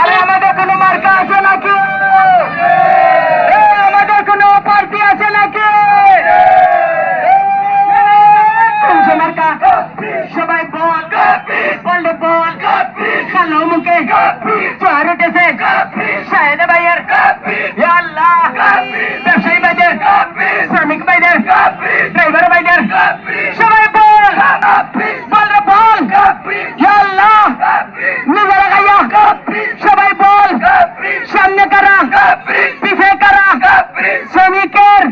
আরে, আমাদের কোনো মার্কা আছে নাকি? আমাদের কোনো পার্টি আছে নাকি? মার্কা, সবাই বল, বললে বল। কালো মুখে চোয়ার উঠেছে সাহেদ ভাইয়ের। আল্লাহ, ব্যবসায়ী ভাইদের, শ্রমিক ভাইদের ড্রাইভার সবাই বল। সামনে কারা? পিছে কারা? শ্রমিকের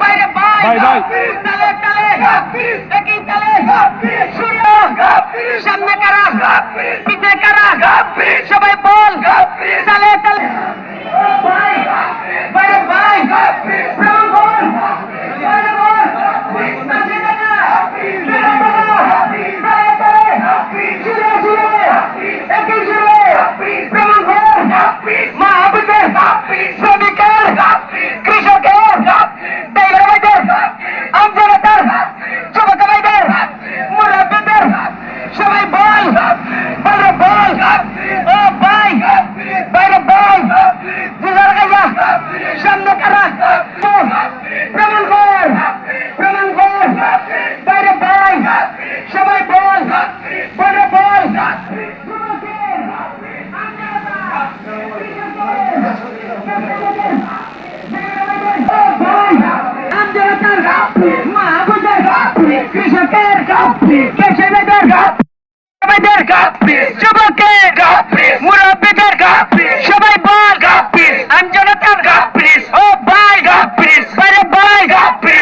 বাইরে বাই বাই তালে তালে দেখি তালে সূর্য সামনে কারা পিছনে কারা সবাই বল তালে তালে কাপড়ি মা বোনের কাপড়ি কৃষকের কাপড়ি কেশবেদের কাপড়ি যুবকের কাপড়ি মুরব্বীদের কাপড়ি